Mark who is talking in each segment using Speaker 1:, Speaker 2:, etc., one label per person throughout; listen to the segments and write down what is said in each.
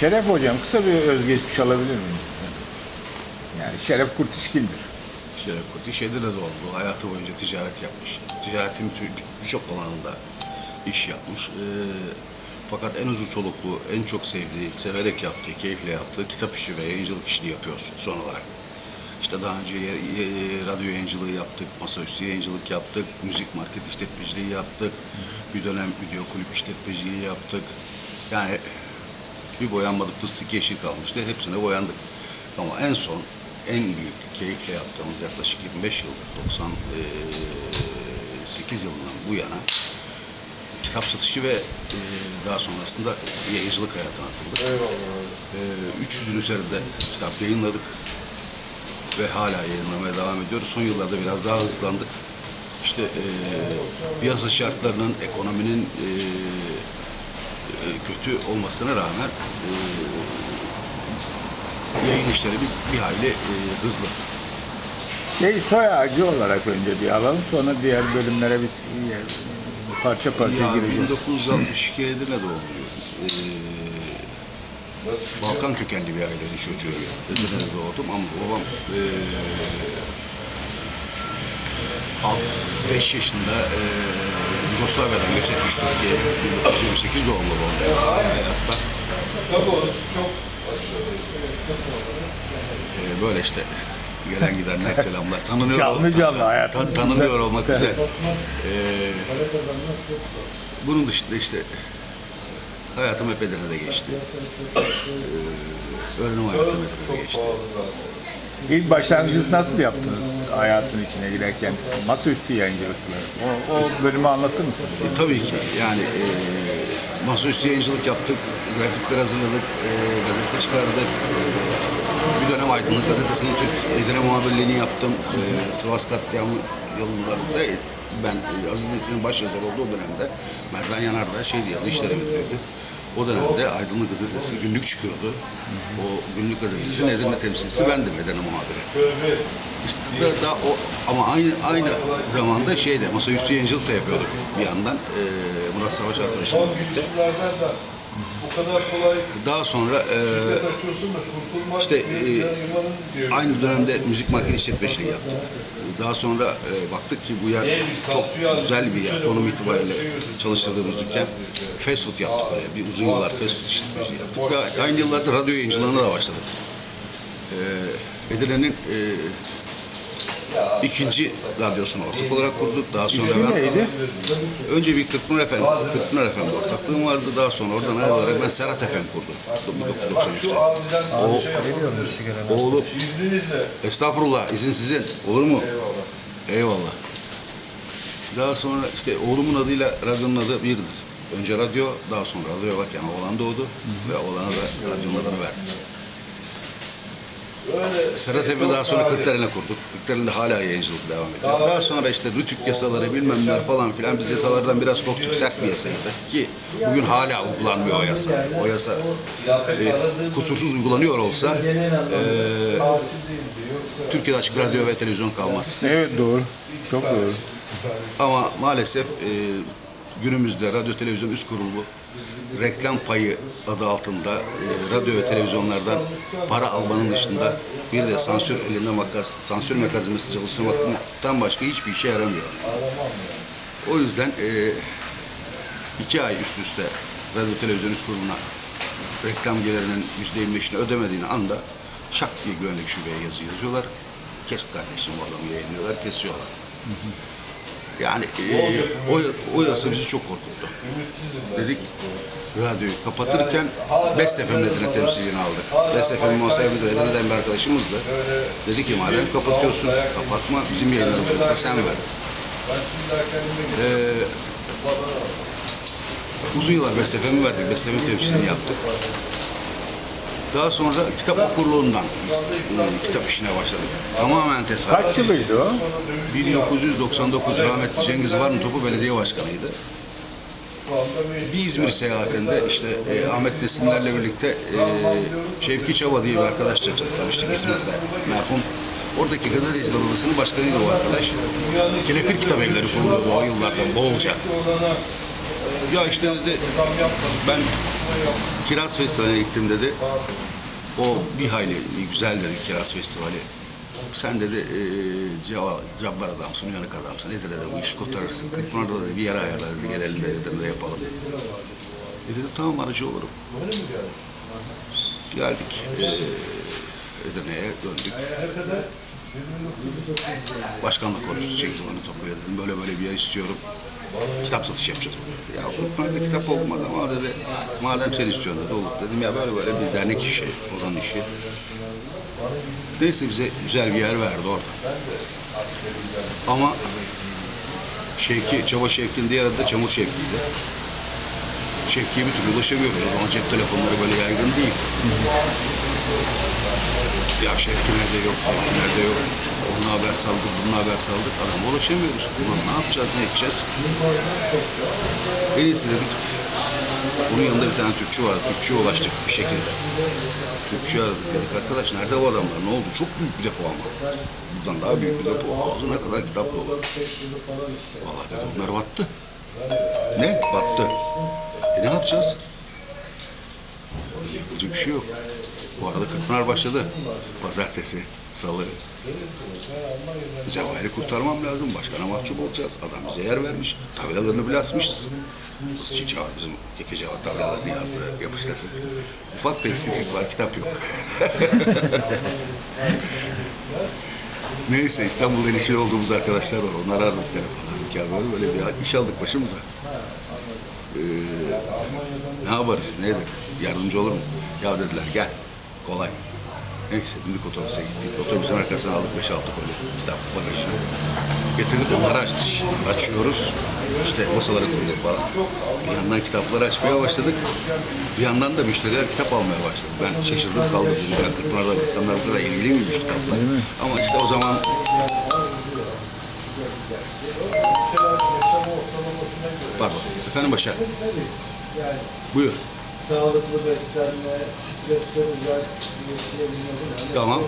Speaker 1: Şeref Hocam kısa bir özgeçmiş alabilir miyiz? Yani Şeref Kurtişkin'dir.
Speaker 2: Şeref Kurtiş Edirne'de oldu. Hayatı boyunca ticaret yapmış. Ticaretin birçok alanında iş yapmış. Ee, fakat en uzun soluklu, en çok sevdiği, severek yaptığı, keyifle yaptığı kitap işi ve yayıncılık işini yapıyoruz son olarak. İşte daha önce radyo yayıncılığı yaptık, masaüstü yayıncılık yaptık, müzik market işletmeciliği yaptık, bir dönem video kulüp işletmeciliği yaptık. Yani bir boyanmadık fıstık yeşil kalmıştı. Hepsine boyandık. Ama en son en büyük keyifle yaptığımız yaklaşık 25 yıldır 98 yılından bu yana kitap satışı ve e, daha sonrasında yayıncılık hayatına atıldık. E, 300'ün üzerinde kitap yayınladık ve hala yayınlamaya devam ediyoruz. Son yıllarda biraz daha hızlandık. İşte e, piyasa şartlarının, ekonominin e, kötü olmasına rağmen e, yayın işlerimiz bir hayli e, hızlı.
Speaker 1: Şey soy ağacı olarak önce bir alalım sonra diğer bölümlere biz e, parça parça
Speaker 2: Ya
Speaker 1: gireceğiz.
Speaker 2: 1962 Edirne doğumluyum. Ee, Balkan kökenli bir ailenin çocuğuyum. Edirne'de doğdum ama babam ee, 5 yaşında ee, Yugoslavya'dan göç etmiş Türkiye'ye. 1928 doğumlu babam. Hala hayatta. Ee, böyle işte gelen gidenler selamlar. Tanınıyor,
Speaker 1: Canlı canlı hayatımız
Speaker 2: tan- tanınıyor olmak güzel. Ee, bunun dışında işte hayatım hep Edirne'de geçti. Ee, öğrenim hayatım Edirne'de geçti.
Speaker 1: İlk başlangıcınızı nasıl yaptınız hayatın içine girerken? Masaüstü yayıncılıkla. O, o bölümü anlatır mısınız?
Speaker 2: E, tabii ki yani e, masaüstü yayıncılık yaptık, grafikler hazırladık, e, gazete çıkardık. E, bir dönem Aydınlık Gazetesi'nin Türk Edirne muhabirliğini yaptım. E, Sivas katliamı yıllarında ben e, Aziz Nesin'in başyazarı olduğu dönemde Merdan Yanar da şeydi yazı işleri müdürüydü. O dönemde Aydınlık Gazetesi günlük çıkıyordu. O günlük gazetesinin Edirne temsilcisi bendim Edirne muhabiri. İşte da, da o ama aynı aynı zamanda şeyde masaüstü yayıncılık da yapıyorduk bir yandan e, Murat Savaş arkadaşımla birlikte.
Speaker 3: Bu kadar kolay
Speaker 2: Daha sonra e, işte, e, aynı dönemde müzik market işletmeciliği yaptık. Daha sonra e, baktık ki bu yer çok güzel bir yer. Konum itibariyle çalıştırdığımız dükkan. Fast food yaptık oraya. Bir uzun yıllar fast food işletmeciliği yaptık. Ve aynı yıllarda radyo yayıncılığına da başladık. E, Edirne'nin e, ikinci radyosunu ortak olarak kurduk. Daha sonra
Speaker 1: İsmi
Speaker 2: ben
Speaker 1: neydi?
Speaker 2: Önce bir Kırkpınar Efendi, Kırkpınar Efendi ortaklığım vardı. Daha sonra oradan ayrılarak ben Serhat Efendi kurdum. 1993'te. O, oğlu,
Speaker 3: İzninizle.
Speaker 2: estağfurullah izin sizin. Olur mu? Eyvallah. Daha sonra işte oğlumun adıyla radyonun adı birdir. Önce radyo, daha sonra radyo varken oğlan doğdu ve oğlana da radyonun adını verdik.
Speaker 3: Öyle
Speaker 2: Serhat Evi daha sonra Kırklareli'ne kurduk. Kırklareli'nde hala yayıncılık devam ediyor. Daha sonra işte rütük yasaları bilmem neler falan filan biz yasalardan biraz korktuk. Sert bir yasaydı ki bugün hala uygulanmıyor o yasa. O yasa e, kusursuz uygulanıyor olsa e, Türkiye'de açık radyo ve televizyon kalmaz.
Speaker 1: Evet doğru. Çok doğru.
Speaker 2: Ama maalesef e, günümüzde radyo televizyon üst kurulu reklam payı adı altında e, radyo ve televizyonlardan para almanın dışında bir de sansür elinde makas, sansür mekanizması çalıştırmaktan başka hiçbir işe yaramıyor. O yüzden e, iki ay üst üste radyo televizyon üst kuruluna reklam gelirinin yüzde yirmi beşini ödemediğini anda şak diye güvenlik şubeye yazı yazıyorlar. Kes kardeşim bu adamı yayınlıyorlar, kesiyorlar. Yani e, o, o yasa bizi çok korkuttu. Dedik radyoyu kapatırken Best FM'in Edirne temsilcini aldık. Best FM'in muhasebe müdürü Edirne'den bir arkadaşımızdı. Dedi ki madem kapatıyorsun, kapatma bizim yayınlarımızı da sen ver. Ee, uzun yıllar Best FM'i verdik, Best FM temsilciliğini yaptık. Daha sonra kitap okurluğundan biz e, kitap işine başladık. Tamamen tesadüf.
Speaker 1: Kaç yılıydı o?
Speaker 2: 1999 rahmetli Cengiz Varın Topu Belediye Başkanı'ydı. Bir İzmir seyahatinde işte e, Ahmet Nesinler'le birlikte e, Şevki Çaba diye bir arkadaşla tanıştık İzmir'de merhum. Oradaki gazeteciler odasının başkanıydı o arkadaş. Kelepir kitap evleri kuruluyordu o yıllardan bolca. Ya işte dedi ben Kiraz Festivali'ne gittim dedi. O bir hayli güzel dedi Kiraz Festivali. Sen dedi e, cabbar adamsın, uyanık adamsın. Nedir dedi bu işi kurtarırsın. Kırkpınar'da dedi bir yere ayarla dedi. Gelelim dedi, dedi de yapalım dedi. E dedim tamam aracı olurum. Geldik e, Edirne'ye döndük. Başkanla konuştu Cengiz Van'ı Toplu'ya dedim böyle böyle bir yer istiyorum. Kitap satışı yapacağız. Ya Kırkpınar'da kitap olmaz ama dedi madem sen istiyorsun dedi olur. Dedim ya böyle böyle bir dernek işi, oranın işi. Neyse bize güzel bir yer verdi orada. Ama Şevki, Çaba Şevki'nin diğer adı da Çamur Şevki'ydi. Şevki'ye bir türlü ulaşamıyoruz. O zaman cep telefonları böyle yaygın değil. Ya Şevki nerede yok, Şevki nerede yok. Onunla haber saldık, bununla haber saldık. Adama ulaşamıyoruz. Ulan ne yapacağız, ne edeceğiz? En iyisi dedik. Onun yanında bir tane Türkçü vardı. Türkçüye ulaştık bir şekilde. Türkçüyü aradık. Dedik arkadaş nerede bu adamlar? Ne oldu? Çok büyük bir depo ama. Buradan daha büyük bir depo. Ağzına kadar kitap dolu. Vallahi dedi onlar battı. Ne? Battı. E ne yapacağız? Yapacak bir şey yok. Bu arada Kırkpınar başladı. Pazartesi, salı. Cevahir'i kurtarmam lazım. Başkana mahcup olacağız. Adam bize yer vermiş. Tabelalarını bile asmışız. Kızçı Cevat bizim Eke Cevat tabelalarını yazdı, yapıştırdık. Ufak bir eksiklik var, kitap yok. Neyse İstanbul'da ilişkili olduğumuz arkadaşlar var. Onları aradık telefonla. Dedik ya böyle bir iş aldık başımıza. Ee, ne yaparız, ne edelim? Yardımcı olur mu? Ya dediler gel, kolay. Neyse bindik otobüse gittik. Otobüsün arkasına aldık 5-6 koli kitap bagajına. Getirdik onları açtık. Açıyoruz. İşte masalara koyduk falan. Bir yandan kitapları açmaya başladık. Bir yandan da müşteriler kitap almaya başladı. Ben şaşırdım kaldım. Ya Kırkpınar'da insanlar bu kadar ilgili miymiş kitapla? Ama işte o zaman Pardon. Efendim Başar. Buyur.
Speaker 4: Sağlıklı beslenme, stresten uzak yaşayabilmek.
Speaker 2: Tamam.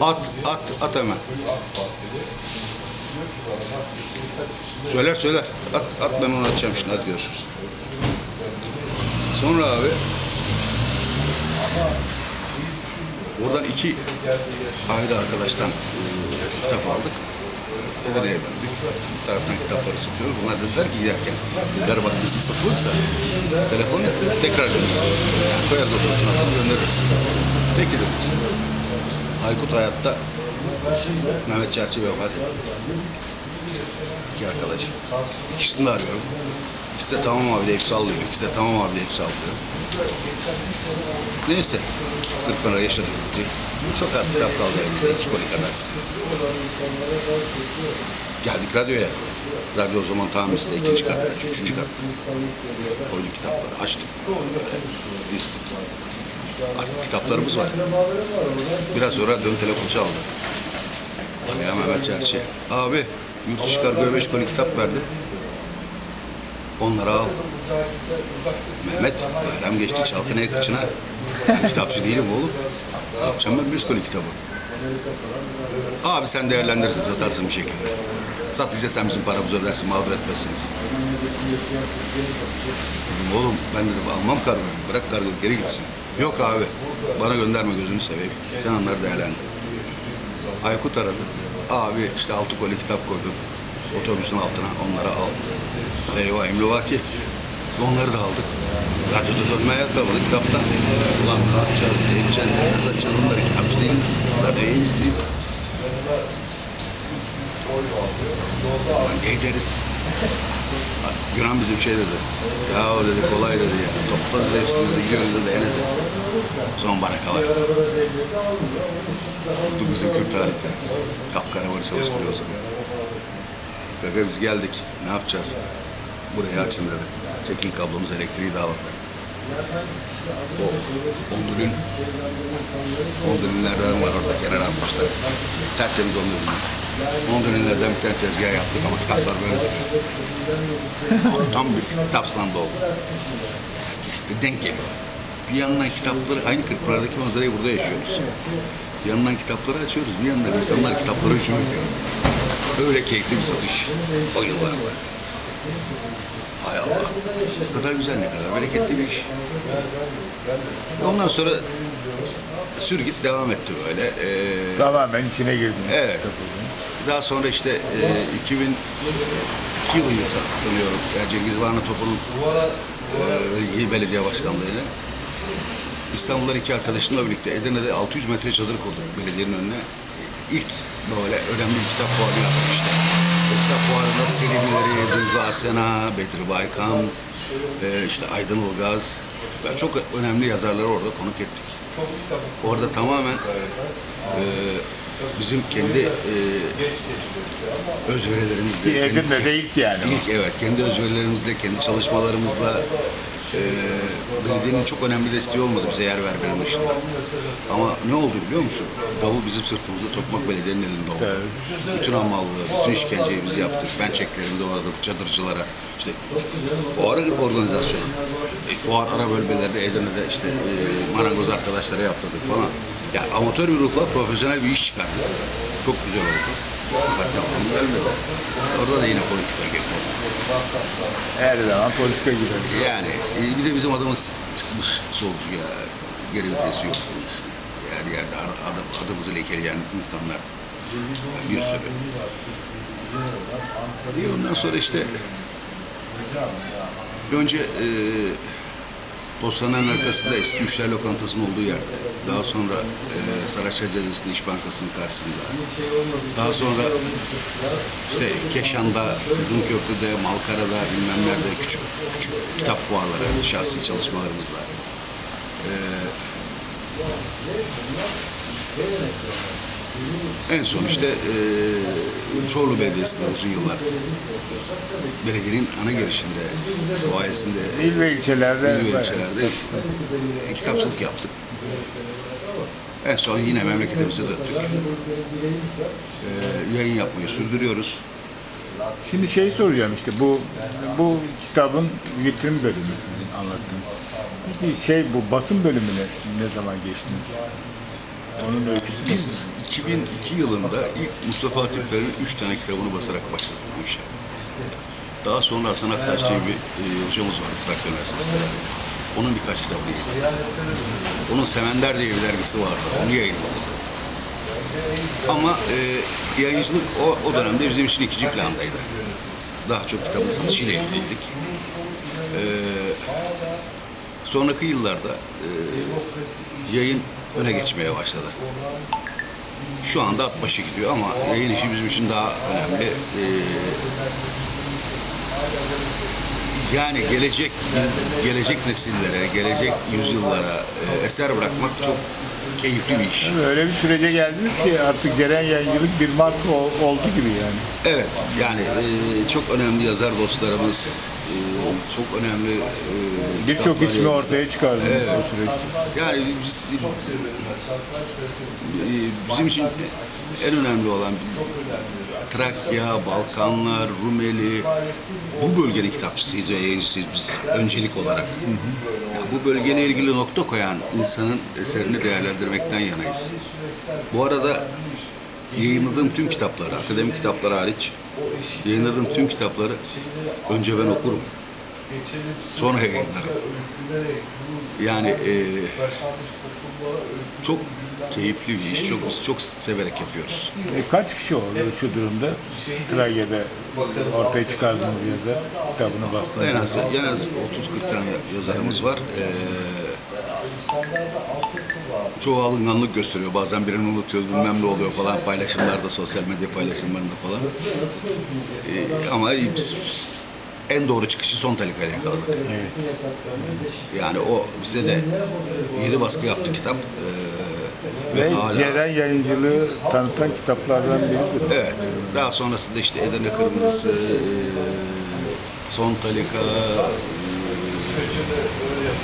Speaker 2: At, at, at hemen. Söyler söyler. At, at ben onu atacağım şimdi. Hadi görüşürüz. Sonra abi oradan iki ayrı arkadaştan e, kitap aldık. Edirne'ye döndük. Bir taraftan kitapları satıyoruz. Bunlar dediler ki giderken, dediler bak hızlı satılırsa telefon tekrar göndeririz. Yani koyarız otobüsün altına göndeririz. Peki dedik. Aykut hayatta Mehmet Çerçi vefat etti. İki arkadaş. İkisini de arıyorum. İkisi de tamam abi deyip sallıyor. İkisi de tamam abi deyip sallıyor. Neyse. Kırkpınar'a yaşadık bitti. Çok az kitap kaldı elimizde. iki koli kadar. Geldik radyoya. Radyo o zaman tamircide ikinci katta, üçüncü katta. Koyduk kitapları, açtık. Dizdik. Artık kitaplarımız var. Biraz sonra dön telefon çaldı. Hadi ya Mehmet Çerçi. Abi yurt dışı kargoya beş koli kitap verdim. Onları al. Mehmet bayram geçti çalkınaya kıçına. Ben kitapçı değilim oğlum. Ne yapacağım ben beş koli kitabı? Abi sen değerlendirirsin, satarsın bir şekilde. Satınca sen bizim paramızı ödersin, mağdur etmesin. Dedim oğlum ben dedim almam kargoyu, bırak kargoyu geri gitsin. Yok abi, bana gönderme gözünü seveyim. Sen onları değerlendir. Aykut aradı. Abi işte altı koli kitap koydum. Otobüsün altına onları al. Eyvah emrivaki. Onları da aldık. Radyoda dönmeye kalmadı kitaptan. Ulan ne yapacağız, ne edeceğiz, nerede satacağız onları? Kitapçı değiliz biz. Radyo yayıncısıyız. Ne ederiz? Güran bizim şey dedi. Ya dedi kolay dedi ya. Topla dedi hepsini dedi gidiyoruz dedi Enes'e. Son barakalar. Bu bizim Kürt aleti. Kapkara varı çalıştırıyor o zaman. Aga biz geldik. Ne yapacağız? Burayı açın dedi. Çekin kablomuz elektriği dağılın dedi. O ondülün ondülünlerden var orada kenara atmışlar. Tertemiz ondülünler. Ondülünlerden bir tane tezgah yaptık ama kitaplar böyle duruyor. Tam bir kitap standı oldu. De denk geliyor. Bir yandan kitapları, aynı Kırkpınar'daki manzarayı burada yaşıyoruz. Bir yandan kitapları açıyoruz, bir yandan insanlar kitaplara hücum ediyor. Öyle keyifli bir satış o yıllarda. Hay Allah. Ne kadar güzel, ne kadar bereketli bir iş. Ondan sonra sür git devam etti böyle. Ee,
Speaker 1: Tamamen içine girdiniz.
Speaker 2: Evet. Daha sonra işte e, 2002 yılı sa- sanıyorum. Yani Cengiz Varna Topun'un e, belediye başkanlığıyla İstanbul'dan iki arkadaşımla birlikte Edirne'de 600 metre çadır kurduk belediyenin önüne. İlk böyle önemli bir kitap fuarı yaptık işte. Kitap fuarında Selimileri, Duygu Asena, Bedri Baykan, e, işte Aydın Ilgaz ve çok önemli yazarları orada konuk ettik. Orada tamamen e, bizim kendi e, özverilerimizle,
Speaker 1: Ki
Speaker 2: kendi-
Speaker 1: Edirne'de ilk yani.
Speaker 2: İlk evet, kendi özverilerimizle, kendi çalışmalarımızla e, belediyenin çok önemli desteği olmadı bize yer vermenin dışında. Ama ne oldu biliyor musun? Davul bizim sırtımızda, Tokmak Belediye'nin elinde oldu.
Speaker 1: Evet.
Speaker 2: Bütün ammallığı, bütün işkenceyi biz yaptık. Ben çeklerimi doğradım çadırcılara. İşte fuarın organizasyonu. E, fuar ara bölgelerde Edirne'de işte e, marangoz arkadaşlara yaptırdık falan. Yani amatör bir ruhla profesyonel bir iş çıkardık. Çok güzel oldu. Fakat devamı gelmedi. İşte orada da yine politika girdi.
Speaker 1: Her zaman politika girer.
Speaker 2: Yani e, bir de bizim adımız çıkmış solcu ya. Geri vitesi yok. Her yerde ad- adım, adımızı lekeleyen insanlar bir sürü. İyi ondan sonra işte önce e, Postanın arkasında eski Üçler Lokantası'nın olduğu yerde. Daha sonra e, Saraçhane Caddesi'nde İş Bankası'nın karşısında. Daha sonra işte Keşan'da, Uzunköprü'de, Malkara'da, bilmem nerede küçük küçük kitap fuarları, şahsi çalışmalarımızla. Ee, en son işte e, Çorlu Belediyesi'nde uzun yıllar belediyenin ana girişinde, fuayesinde,
Speaker 1: İl ve ilçelerde.
Speaker 2: il ve ilçelerde e, kitapçılık yaptık. En son yine memleketimize döndük. Ee, yayın yapmayı sürdürüyoruz.
Speaker 1: Şimdi şey soracağım işte bu bu kitabın vitrin bölümü sizin anlattığınız. Peki şey bu basın bölümüne ne zaman geçtiniz? Onun öyküsü?
Speaker 2: Biz 2002 yılında ilk Mustafa Atipler'in üç tane kitabını basarak başladık bu işe. Daha sonra Hasan Aktaş diye bir e, hocamız vardı Trakya Üniversitesi'nde. Onun birkaç kitabını yayınladık. Onun Semender diye bir dergisi vardı. Onu yayınladık. Ama e, yayıncılık o, o dönemde bizim için ikinci plandaydı. Daha çok kitabın satışıyla ilgiliydik. E, sonraki yıllarda e, yayın öne geçmeye başladı. Şu anda at başı gidiyor ama yayın işi bizim için daha önemli. Ee, yani gelecek gelecek nesillere, gelecek yüzyıllara e, eser bırakmak çok keyifli bir iş.
Speaker 1: Öyle bir sürece geldiniz ki artık Ceren Yayıncılık bir marka ol- oldu gibi yani.
Speaker 2: Evet, yani e, çok önemli yazar dostlarımız, çok önemli e,
Speaker 1: Birçok ismi
Speaker 2: yayınladı.
Speaker 1: ortaya çıkardınız
Speaker 2: Evet.
Speaker 1: o süreçte.
Speaker 2: Yani biz, e, bizim için en önemli olan Trakya, Balkanlar, Rumeli, bu bölgenin kitapçısıyız ve yayıncısıyız biz öncelik olarak. Ya bu bölgeyle ilgili nokta koyan insanın eserini değerlendirmekten yanayız. Bu arada yayınladığım tüm kitapları, akademik kitaplar hariç, yayınladığım tüm kitapları önce ben okurum. Sonra yayınlarım. Yani e, çok keyifli bir iş, çok biz çok severek yapıyoruz.
Speaker 1: E, kaç kişi oldu şu durumda? Trakya'da ortaya çıkardığınız yazı kitabını bastınız.
Speaker 2: En az, en az 30-40 tane yazarımız var. Ee, çoğu alınganlık gösteriyor. Bazen birini unutuyoruz, bilmem ne oluyor falan paylaşımlarda, sosyal medya paylaşımlarında falan. Ee, ama biz en doğru çıkışı son talikayla yakaladık.
Speaker 1: Evet.
Speaker 2: Yani o bize de yedi baskı yaptı kitap. Ee, ve
Speaker 1: Ve
Speaker 2: hala...
Speaker 1: Ceren Yayıncılığı tanıtan kitaplardan biridir.
Speaker 2: Evet. Daha sonrasında işte Edirne Kırmızısı, eee, Son Talika, eee,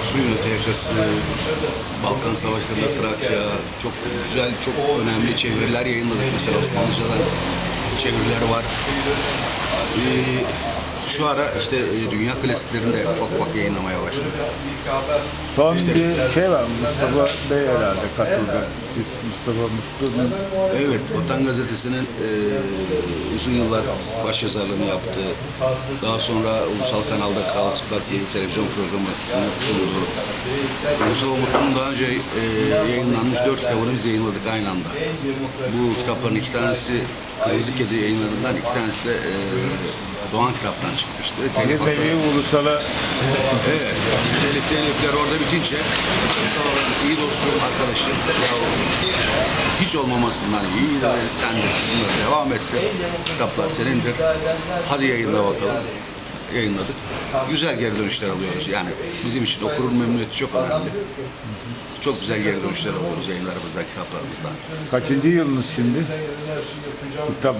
Speaker 2: Suyun Öte Yakası, Balkan Savaşları'nda Trakya, çok güzel, çok önemli çeviriler yayınladık. Mesela Osmanlıcadan çeviriler var. Eee, Şu ara işte e, dünya klasiklerini de ufak ufak yayınlamaya başladı.
Speaker 1: Son
Speaker 2: İşte-
Speaker 1: bir şey var. Mustafa Bey herhalde katıldı. Siz Mustafa Mutlu'nun
Speaker 2: Evet, Vatan Gazetesi'nin e, uzun yıllar başyazarlığını yaptığı, daha sonra ulusal kanalda Kral Çıplak diye bir televizyon programı sunduğu, Mustafa Mutlu'nun daha önce e, yayınlanmış dört kitabını biz yayınladık aynı anda. Bu kitapların iki tanesi Kırmızı Kedi yayınlarından, iki tanesi de e, Doğan Kitap'tan çıkmıştı. Telif hakları-
Speaker 1: ulusala
Speaker 2: Evet, telif telifler orada bitince Mustafa'nın iyi dostum, arkadaşı ya hiç olmamasından iyi de sen de bunları devam ettir. Kitaplar senindir. Hadi yayınla bakalım. Yayınladık. Güzel geri dönüşler alıyoruz. Yani bizim için okurun memnuniyeti çok önemli. Çok güzel geri dönüşler alıyoruz yayınlarımızdan, kitaplarımızdan.
Speaker 1: kaçıncı yılınız şimdi? Kitap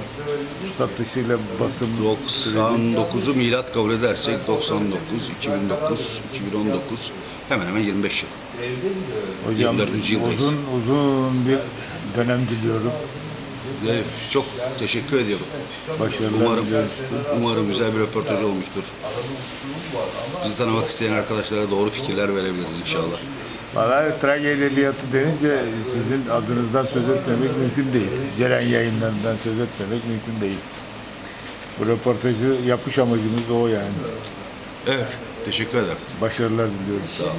Speaker 1: satışıyla basım
Speaker 2: 99'u milat kabul edersek 99, 2009, 2019 hemen hemen 25 yıl.
Speaker 1: Hocam
Speaker 2: 24. yıldayız.
Speaker 1: uzun uzun bir dönem diliyorum.
Speaker 2: Ve çok teşekkür ediyorum.
Speaker 1: Başarılar
Speaker 2: Umarım, umarım güzel bir röportaj olmuştur. Bizi tanımak isteyen arkadaşlara doğru fikirler verebiliriz inşallah.
Speaker 1: Valla Trakya Edebiyatı denince sizin adınızdan söz etmemek mümkün değil. Ceren yayınlarından söz etmemek mümkün değil. Bu röportajı yapış amacımız da o yani.
Speaker 2: Evet, teşekkür ederim.
Speaker 1: Başarılar diliyorum.
Speaker 2: Sağ olun.